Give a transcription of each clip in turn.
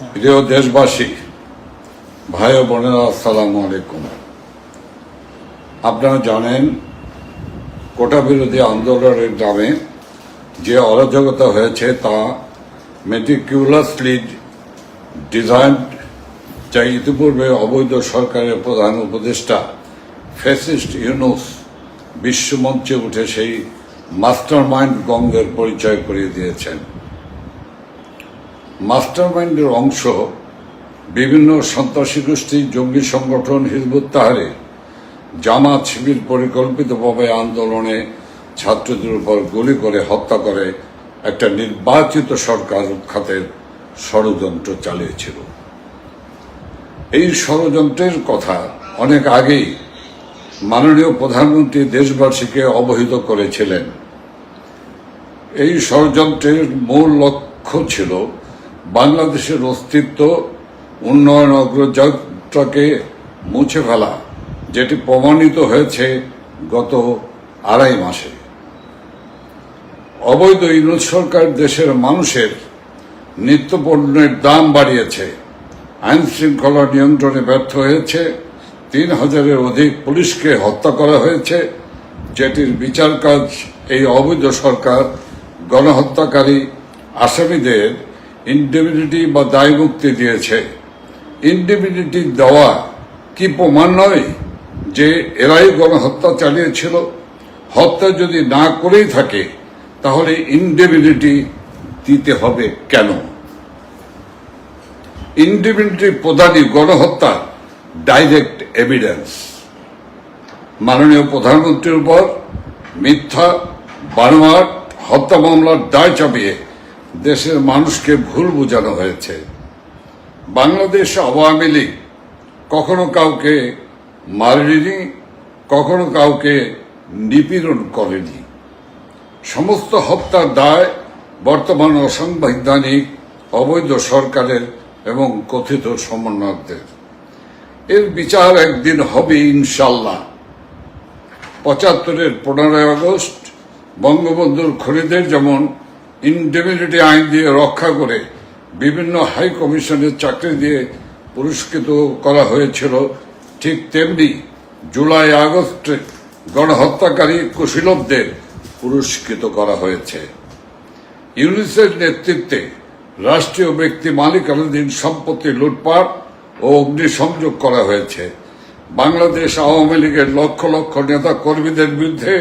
প্রিয় দেশবাসী, ভাই ও বোনেরা, আসসালামু আলাইকুম। আপনারা জানেন, কোটা বিরোধী আন্দোলনের নামে যে অরাজকতা হয়েছে তা মেটিকিউলাসলি ডিজাইন যা ইতিপূর্বে অবৈধ সরকারের প্রধান উপদেষ্টা ফেসিস্ট ইউনুস বিশ্বমঞ্চে উঠে সেই মাস্টার মাইন্ড গঙ্গের পরিচয় করিয়ে দিয়েছেন। মাস্টারমাইন্ডের অংশ বিভিন্ন সন্ত্রাসী গোষ্ঠী, জঙ্গি সংগঠন, হিজবুত তাহারে জামাত শিবির পরিকল্পিতভাবে আন্দোলনে ছাত্রদের উপর গুলি করে হত্যা করে একটা নির্বাচিত সরকার উৎখাতের ষড়যন্ত্র চালিয়েছিল। এই ষড়যন্ত্রের কথা অনেক আগেই মাননীয় প্রধানমন্ত্রী দেশবাসীকে অবহিত করেছিলেন। এই ষড়যন্ত্রের মূল লক্ষ্য ছিল বাংলাদেশের অস্তিত্ব উন্নয়ন অগ্রযাত্রাকে মুছে ফেলা, যেটি প্রমাণিত হয়েছে গত আড়াই মাসে। অবৈধ ইউনুস সরকার দেশের মানুষের নিত্যপণ্যের দাম বাড়িয়েছে আইন শৃঙ্খলা নিয়ন্ত্রণে ব্যর্থ হয়েছে, তিন হাজারের অধিক পুলিশকে হত্যা করা হয়েছে, যেটির বিচার কাজ এই অবৈধ সরকার গণহত্যাকারী আসামিদের ইন্ডিভিনিটি বা দায়মুক্তি দিয়েছে। ইন্ডিভিনিটি দেওয়া কি প্রমাণ নয় যে এরাই গণহত্যা চালিয়েছিল? হত্যা যদি না করেই থাকে, তাহলে ইন্ডিভিনিটি দিতে হবে কেন? ইন্ডিভিনিটি প্রদানই গণহত্যা ডাইরেক্ট এভিডেন্স মাননীয় প্রধানমন্ত্রীর উপর মিথ্যা, বানোয়াট হত্যা মামলার দায় চাপিয়ে দেশের মানুষকে ভুল বোঝানো হয়েছে। বাংলাদেশ আওয়ামী লীগ কখনো কাউকে মারেনি, কখনো কাউকে নিপীড়ন করেনি। সমস্ত হত্যার দায় বর্তমান অসাংবিধানিক, অবৈধ সরকারের এবং কথিত সমন্বয়কদের। এর বিচার একদিন হবে ইনশাল্লাহ পঁচাত্তরের পনেরোই আগস্ট বঙ্গবন্ধুর খরিদের যেমন ইন্ডেমিনিটি আইন দিয়ে রক্ষা করে বিভিন্ন হাই কমিশনের চাকরি দিয়ে পুরস্কৃত করা হয়েছিল। ঠিক তেমনি জুলাই আগস্টে গণহত্যাকারী কুশীলবদের পুরস্কৃত করা হয়েছে। ইউনিসেফ নেতৃত্বে রাষ্ট্রীয় ব্যক্তি মালিকানাধীন সম্পত্তি লুটপাট ও অগ্নিসংযোগ করা হয়েছে। বাংলাদেশ আওয়ামী লীগের লক্ষ লক্ষ নেতা কর্মীদের বিরুদ্ধে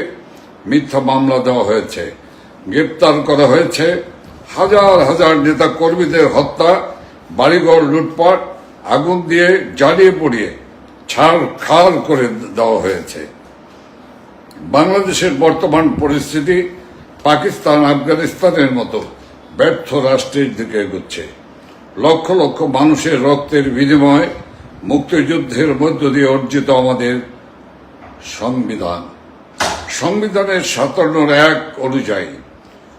মিথ্যা মামলা দেওয়া হয়েছে। গ্রেপ্তার করা হয়েছে। হাজার হাজার নেতা কর্মীদের হত্যা, বাড়িঘর লুটপাট, আগুন দিয়ে জ্বালিয়ে পড়িয়ে ছাড় খাল করে দেওয়া হয়েছে। বাংলাদেশের বর্তমান পরিস্থিতি পাকিস্তান আফগানিস্তানের মতো ব্যর্থ রাষ্ট্রের দিকে এগোচ্ছে। লক্ষ লক্ষ মানুষের রক্তের বিনিময়ে মুক্তিযুদ্ধের মধ্য দিয়ে অর্জিত আমাদের সংবিধান। সংবিধানের সাতান্নর এক অনুযায়ী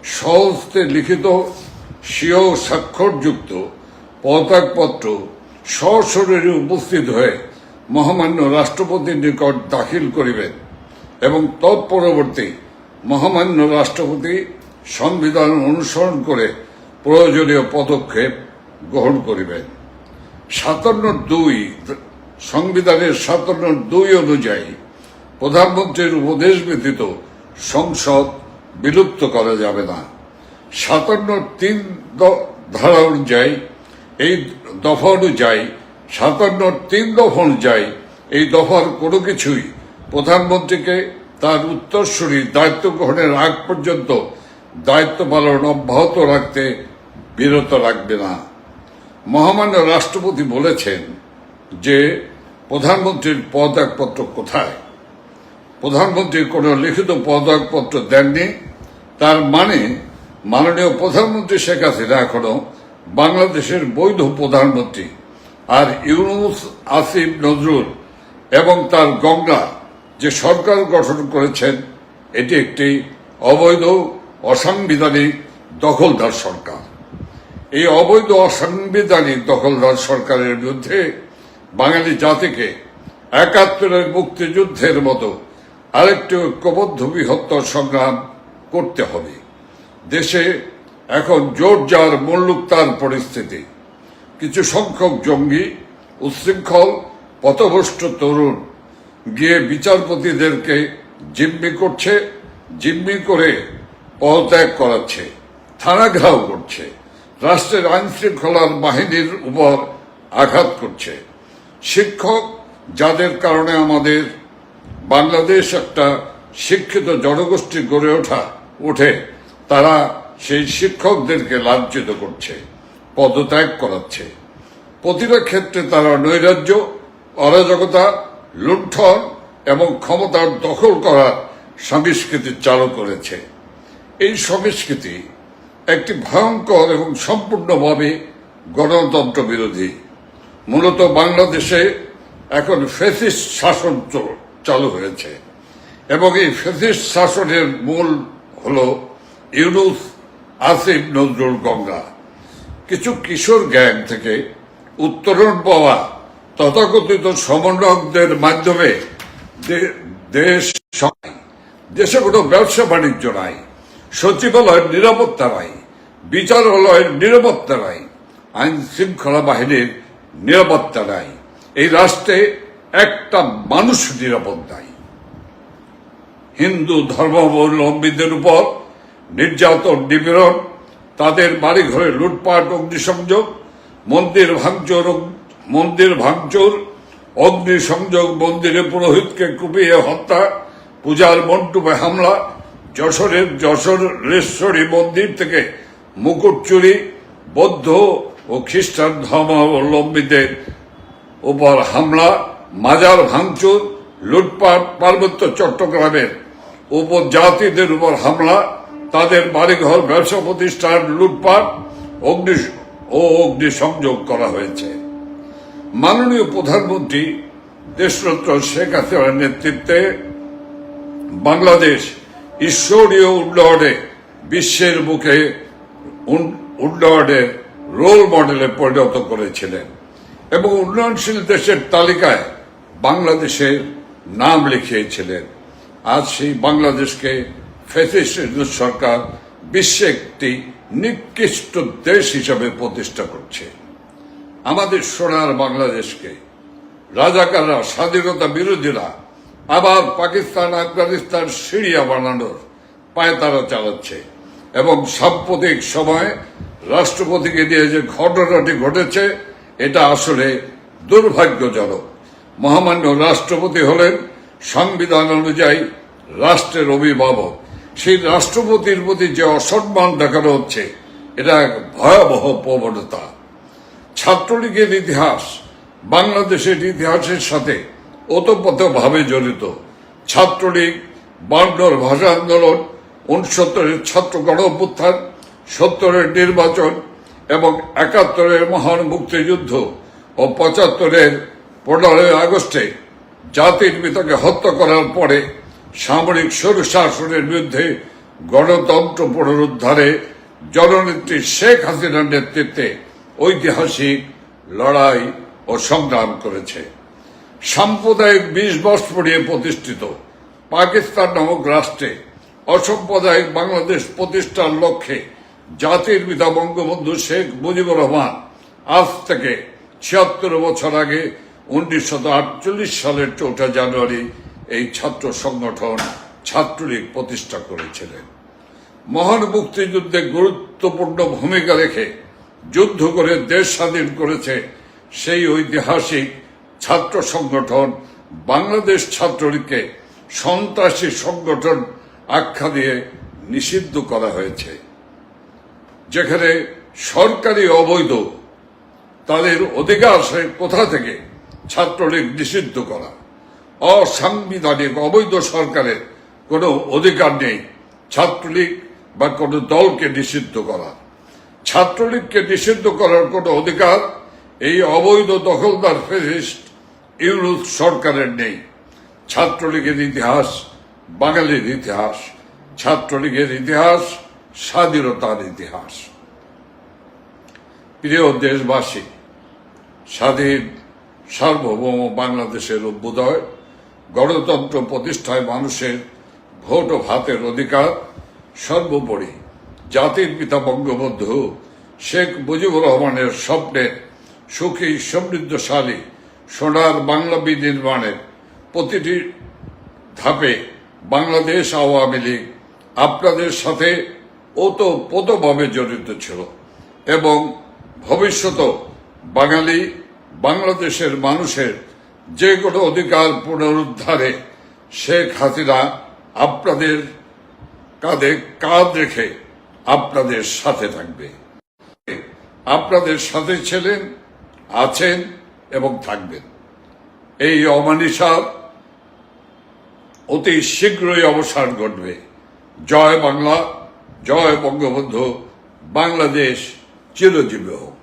সহস্তে লিখিত স্বীয় স্বাক্ষরযুক্ত পদত্যাগপত্র সশরীরে উপস্থিত হয়ে মহামান্য রাষ্ট্রপতির নিকট দাখিল করিবেন এবং তৎপরবর্তী মহামান্য রাষ্ট্রপতি সংবিধান অনুসরণ করে প্রয়োজনীয় পদক্ষেপ গ্রহণ করিবেন। সাতান্ন দুই সংবিধানের সাতান্ন দুই অনুযায়ী প্রধানমন্ত্রীর উপদেশ ব্যতীত সংসদ বিলুপ্ত করা যাবে না। সাতান্ন তিন ধারা অনুযায়ী, এই দফা অনুযায়ী, সাতান্ন তিন দফা অনুযায়ী, এই দফার কোনো কিছুই প্রধানমন্ত্রীকে তার উত্তরসূরি দায়িত্ব গ্রহণের আগ পর্যন্ত দায়িত্ব পালন অব্যাহত রাখতে বিরত রাখবে না। মহামান্য রাষ্ট্রপতি বলেছেন যে, প্রধানমন্ত্রীর পদ একপত্র কোথায়? প্রধানমন্ত্রী কোনো লিখিত পদত্যাগপত্র দেননি। তার মানে মাননীয় প্রধানমন্ত্রী শেখ হাসিনা এখনও বাংলাদেশের বৈধ প্রধানমন্ত্রী। আর ইউনুস আসিফ নজরুল এবং তার গঙ্গা যে সরকার গঠন করেছেন, এটি একটি অবৈধ, অসাংবিধানিক, দখলদার সরকার। এই অবৈধ, অসাংবিধানিক, দখলদার সরকারের বিরুদ্ধে বাঙালি জাতিকে একাত্তরের মুক্তিযুদ্ধের মতো আরেকটি ঐক্যবদ্ধ বৃহত্তর সংগ্রাম করতে হবে। দেশে এখন জোর যার মুল্লুকতার পরিস্থিতি। কিছু সংখ্যক জঙ্গি, উচ্ছৃঙ্খল, পথভ্রষ্ট তরুণ গিয়ে বিচারপতিদেরকে জিম্মি করছে, জিম্মি করে পদত্যাগ করাচ্ছে, থানা ঘেরাও করছে, রাষ্ট্রের আইন শৃঙ্খলার বাহিনীর উপর আঘাত করছে। শিক্ষক, যাদের কারণে আমাদের বাংলাদেশ একটা শিক্ষিত জনগোষ্ঠী গড়ে ওঠা, ওঠে, তারা সেই শিক্ষকদেরকে লাঞ্ছিত করছে, পদত্যাগ করাচ্ছে। প্রতিটা ক্ষেত্রে তারা নৈরাজ্য, অরাজকতা, লুণ্ঠন এবং ক্ষমতার দখল করার সংস্কৃতি চালু করেছে। এই সংস্কৃতি একটি ভয়ঙ্কর এবং সম্পূর্ণভাবে গণতন্ত্র বিরোধী মূলত বাংলাদেশে এখন ফেসিস্ট শাসন চ- চালু হয়েছে। এবং এই ফেসিস্ট শাসনের মূল হল ইউনুস আসিফ নজরুল গঙ্গা। কিছু কিশোর গ্যাং থেকে উত্তরণ পাওয়া তথাকথিত সমন্বয়কদের মাধ্যমে দেশ দেশে কোনো ব্যবসা বাণিজ্য নাই, সচিবালয়ের নিরাপত্তা নাই, বিচারালয়ের নিরাপত্তা নাই আইন শৃঙ্খলা বাহিনীর নিরাপত্তা নাই। এই রাষ্ট্রে একটা মানুষ নিরাপদ নাই। হিন্দু ধর্মাবলম্বীদের উপর নির্যাতন, নিপীড়ন, তাদের বাড়িঘরে লুটপাট, অগ্নিসংযোগ, মন্দির ভাঙচুর মন্দির ভাঙচুর, অগ্নিসংযোগ, মন্দিরে পুরোহিতকে কুপিয়ে হত্যা, পূজার মণ্ডপে হামলা, যশোরের যশোরেশ্বরী মন্দির থেকে মুকুট চুরি, বৌদ্ধ ও খ্রিস্টান ধর্মাবলম্বীদের উপর হামলা মাজার ভাঙচুর, লুটপাট, পার্বত্য চট্টগ্রামের উপজাতিদের উপর হামলা, তাদের বাড়িঘর, ব্যবসা প্রতিষ্ঠান, লুটপাট, অগ্নি ও অগ্নিসংযোগ করা হয়েছে। মাননীয় প্রধানমন্ত্রী দেশরত্ন শেখ হাসিনার নেতৃত্বে বাংলাদেশ ঈশ্বরীয় উন্নয়নে বিশ্বের মুখে উন- উন্নয়নের রোল মডেলে পরিণত করেছিলেন এবং উন্নয়নশীল দেশের তালিকায় বাংলাদেশের নাম লিখিয়েছিলেন। আজ সেই বাংলাদেশকে ফেসিস্ট সরকার বিশ্বে একটি নিকৃষ্ট দেশ হিসাবে প্রতিষ্ঠা করছে। আমাদের সোনার বাংলাদেশকে, রাজাকাররা, স্বাধীনতা বিরোধীরা, আবার পাকিস্তান, আফগানিস্তান, সিরিয়া বানানোর পায়তারা চালাচ্ছে এবং সাম্প্রতিক সময়ে রাষ্ট্রপতিকে দিয়ে যে ঘটনাটি ঘটেছে, এটা আসলে দুর্ভাগ্যজনক। মহামান্য রাষ্ট্রপতি হলেন সংবিধান অনুযায়ী রাষ্ট্রের অভিভাবক। সেই রাষ্ট্রপতির প্রতি যে অসম্মান দেখানো হচ্ছে, এটা এক ভয়াবহ প্রবণতা। ছাত্রলীগের ইতিহাস, বাংলাদেশের ইতিহাসের সাথে ওতপ্রোতভাবে জড়িত। ছাত্রলীগ বান্ডর ভাষা আন্দোলন, উনসত্তরের ছাত্র গণ অভ্যুত্থান সত্তরের নির্বাচন এবং একাত্তরের মহান মুক্তিযুদ্ধ ও পঁচাত্তরের পনেরোই আগস্টে জাতির পিতাকে হত্যা করার পরে সামরিক স্বৈরশাসনের বিরুদ্ধে গণতন্ত্র পুনরুদ্ধারে জননেত্রী শেখ হাসিনার নেতৃত্বে ঐতিহাসিক লড়াই ও সংগ্রাম করেছে। সাম্প্রদায়িক বিশ বর্ষ পড়িয়ে প্রতিষ্ঠিত পাকিস্তান নামক রাষ্ট্রে অসাম্প্রদায়িক বাংলাদেশ প্রতিষ্ঠার লক্ষ্যে জাতির পিতা বঙ্গবন্ধু শেখ মুজিবুর রহমান আজ থেকে ছিয়াত্তর বছর আগে উনিশশো আটচল্লিশ সালের চৌঠা জানুয়ারি এই ছাত্র সংগঠন ছাত্রলীগ প্রতিষ্ঠা করেছিলেন। মহান মুক্তিযুদ্ধে গুরুত্বপূর্ণ ভূমিকা রেখে যুদ্ধ করে দেশ স্বাধীন করেছে সেই ঐতিহাসিক ছাত্র সংগঠন বাংলাদেশ ছাত্রলীগকে সন্ত্রাসী সংগঠন আখ্যা দিয়ে নিষিদ্ধ করা হয়েছে। যেখানে সরকারি অবৈধ তাদের অধিকার কোথা থেকে? ছাত্রলীগ নিষিদ্ধ করা। অসাংবিধানিক, অবৈধ সরকারের কোনো অধিকার নেই ছাত্রলীগ বা কোনো দলকে নিষিদ্ধ করা। ছাত্রলীগকে নিষিদ্ধ করার কোনো অধিকার এই অবৈধ দখলদার ফেসিস্ট ইউরোপ সরকারের নেই। ছাত্রলীগের ইতিহাস বাঙালির ইতিহাস, ছাত্রলীগের ইতিহাস স্বাধীনতার ইতিহাস। প্রিয় দেশবাসী, স্বাধীন সার্বভৌম বাংলাদেশের অভ্যুদয় গণতন্ত্র প্রতিষ্ঠায় মানুষের ভোট ও ভাতের অধিকার, সর্বোপরি জাতির পিতা বঙ্গবন্ধু শেখ মুজিবুর রহমানের স্বপ্নের সুখী, সমৃদ্ধশালী সোনার বাংলা বিনির্মাণের প্রতিটি ধাপে বাংলাদেশ আওয়ামী লীগ আপনাদের সাথে ওতপ্রোতভাবে জড়িত ছিল এবং ভবিষ্যতেও বাঙালি বাংলাদেশের মানুষের যে কোনো অধিকার পুনরুদ্ধারে শেখ হাসিনা আপনাদের কাঁধে কাঁধ রেখে আপনাদের সাথে থাকবে। আপনাদের সাথে ছিলেন, আছেন এবং থাকবেন। এই অমানিসার অতি শীঘ্রই অবসান ঘটবে। জয় বাংলা, জয় বঙ্গবন্ধু, বাংলাদেশ চিরজীবী হোক।